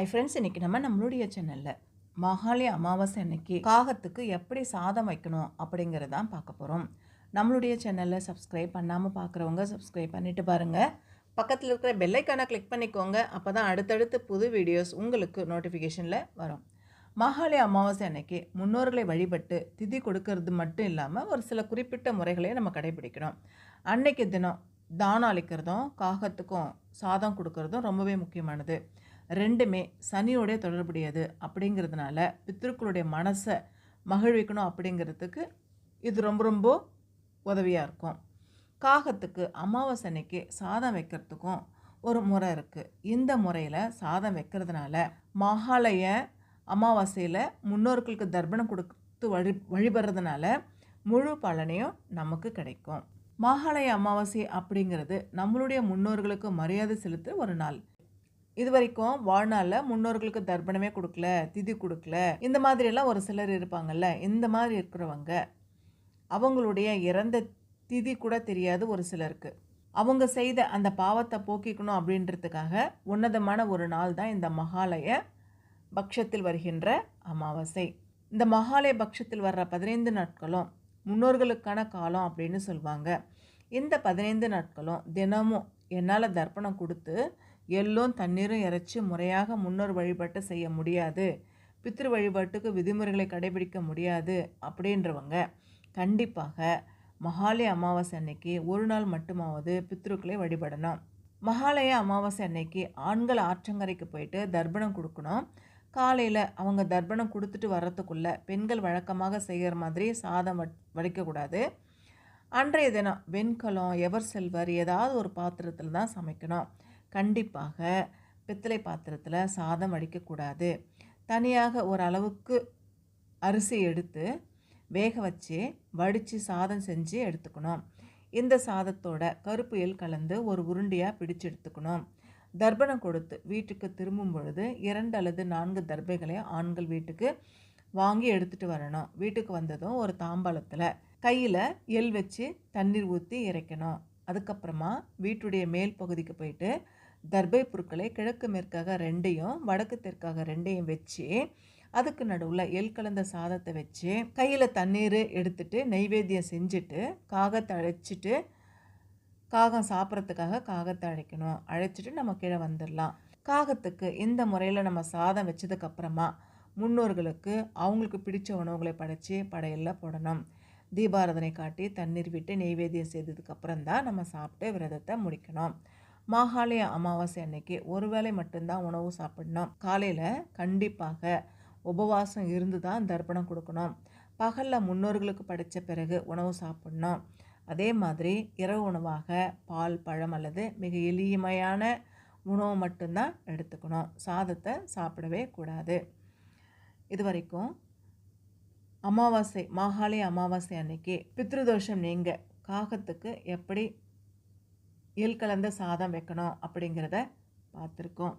ஐ friends இன்றைக்கி நம்ம நம்மளுடைய சேனலில் மகாலி அமாவாசை அன்னைக்கு காகத்துக்கு எப்படி சாதம் வைக்கணும் அப்படிங்கிறது தான் பார்க்க போகிறோம் நம்மளுடைய சேனலில் சப்ஸ்கிரைப் பண்ணாமல் பார்க்குறவங்க சப்ஸ்கிரைப் பண்ணிட்டு பாருங்கள் பக்கத்தில் இருக்கிற பெல்லைக்கான கிளிக் பண்ணிக்கோங்க. அப்போ தான் அடுத்தடுத்து புது வீடியோஸ் உங்களுக்கு நோட்டிஃபிகேஷனில் வரும். மகாலி அமாவாசை அன்னைக்கு முன்னோர்களை வழிபட்டு திதி கொடுக்கறது மட்டும் இல்லாமல் ஒரு சில குறிப்பிட்ட முறைகளை நம்ம கடைபிடிக்கணும். அன்னைக்கு தினம் தானம் அளிக்கிறதும் காகத்துக்கும் சாதம் கொடுக்கறதும் ரொம்பவே முக்கியமானது. ரெண்டுமே சனியோடைய தொடர்புடையது அப்படிங்கிறதுனால பித்திருக்களுடைய மனசை மகிழ்விக்கணும் அப்படிங்கிறதுக்கு இது ரொம்ப ரொம்ப உதவியாக இருக்கும். காகத்துக்கு அமாவாசை அன்னைக்கு சாதம் வைக்கிறதுக்கும் ஒரு முறை இருக்குது இந்த முறையில் சாதம் வைக்கிறதுனால மகாலய அமாவாசையில் முன்னோர்களுக்கு தர்ப்பணம் கொடுத்து வழி வழிபடுறதுனால முழு பலனையும் நமக்கு கிடைக்கும். மகாலய அமாவாசை அப்படிங்கிறது நம்மளுடைய முன்னோர்களுக்கு மரியாதை செலுத்த ஒரு நாள். இது வரைக்கும் வாழ்நாளில் முன்னோர்களுக்கு தர்ப்பணமே கொடுக்கல திதி கொடுக்கல. இந்த மாதிரியெல்லாம் ஒரு சிலர் இருப்பாங்கல்ல இந்த மாதிரி இருக்கிறவங்க அவங்களுடைய இறந்த திதி கூட தெரியாது ஒரு சிலருக்கு. அவங்க செய்த அந்த பாவத்தை போக்கிக்கணும் அப்படின்றதுக்காக உன்னதமான ஒரு நாள் தான் இந்த மகாலய பக்ஷத்தில் வருகின்ற அமாவாசை. இந்த மகாலய பக்ஷத்தில் வர்ற பதினைந்து நாட்களும் முன்னோர்களுக்கான காலம் அப்படின்னு சொல்லுவாங்க இந்த பதினைந்து நாட்களும் தினமும் என்னால் தர்ப்பணம் கொடுத்து எள்ளும் தண்ணீரும் இறைச்சி முறையாக முன்னோர் வழிபாட்டை செய்ய முடியாது. பித்ரு வழிபாட்டுக்கு விதிமுறைகளை கடைபிடிக்க முடியாது அப்படின்றவங்க கண்டிப்பாக மகாலய அமாவாசை அன்னைக்கு ஒரு நாள் மட்டுமாவது பித்ருக்களை வழிபடணும். மகாலய அமாவாசை அன்னைக்கு ஆண்கள் ஆற்றங்கரைக்கு போயிட்டு தர்ப்பணம் கொடுக்கணும். காலையில் அவங்க தர்ப்பணம் கொடுத்துட்டு வர்றதுக்குள்ளே பெண்கள் வழக்கமாக செய்கிற மாதிரி சாதம் வடிக்கக்கூடாது. அன்றைய தினம் வெண்கலம் எவர் செல்வர் ஏதாவது ஒரு பாத்திரத்தில் தான் சமைக்கணும். கண்டிப்பாக பித்தளை பாத்திரத்தில் சாதம் வடிக்கக்கூடாது. தனியாக ஒரு அளவுக்கு அரிசி எடுத்து வேக வச்சு வடித்து சாதம் செஞ்சு எடுத்துக்கணும். இந்த சாதத்தோட கருப்பு எல் கலந்து ஒரு உருண்டியாக பிடிச்சு எடுத்துக்கணும். தர்ப்பணம் கொடுத்து வீட்டுக்கு திரும்பும் பொழுது இரண்டு அல்லது நான்கு தர்பைகளை ஆண்கள் வீட்டுக்கு வாங்கி எடுத்துகிட்டு வரணும். வீட்டுக்கு வந்ததும் ஒரு தாம்பாளத்தில் கையில் எல் வச்சு தண்ணீர் ஊற்றி இறைக்கணும். அதுக்கப்புறமா வீட்டுடைய மேல் பகுதிக்கு போயிட்டு தர்பை பொருட்களை கிழக்கு மேற்காக ரெண்டையும் வடக்கு தெற்காக ரெண்டையும் வச்சு அதுக்கு நடுவில் எல் கலந்த சாதத்தை வச்சு கையில் தண்ணீர் எடுத்துட்டு நெய்வேத்தியம் செஞ்சுட்டு காகத்தை அழைச்சிட்டு காகம் சாப்பிட்றதுக்காக காகத்தை அழைக்கணும் அழைச்சிட்டு நம்ம கீழே வந்துடலாம். காகத்துக்கு இந்த முறையில் நம்ம சாதம் வச்சதுக்கப்புறமா முன்னோர்களுக்கு அவங்களுக்கு பிடிச்ச உணவுகளை படைச்சி படையில் போடணும். தீபாரதனை காட்டி தண்ணீர் விட்டு நெய்வேத்தியம் செய்ததுக்கப்புறம் தான் நம்ம சாப்பிட்டு விரதத்தை முடிக்கணும். மாகாளய அமாவாசை அன்னைக்கு ஒரு வேளை மட்டும்தான் உணவு சாப்பிடணும். காலையில் கண்டிப்பாக உபவாசம் இருந்து தான் தர்ப்பணம் கொடுக்கணும். பகலில் முன்னோர்களுக்கு படித்த பிறகு உணவு சாப்பிடணும். அதே மாதிரி இரவு உணவாக பால் பழம் அல்லது மிக எளிமையான உணவு மட்டும்தான் எடுத்துக்கணும். சாதத்தை சாப்பிடவே கூடாது. இது வரைக்கும் அமாவாசை மாகாளி அமாவாசை அன்னைக்கு பித்ருதோஷம் நீங்கள் காகத்துக்கு எப்படி எல் கலந்த சாதம் வைக்கணும் அப்படிங்கிறத பார்த்துருக்கோம்.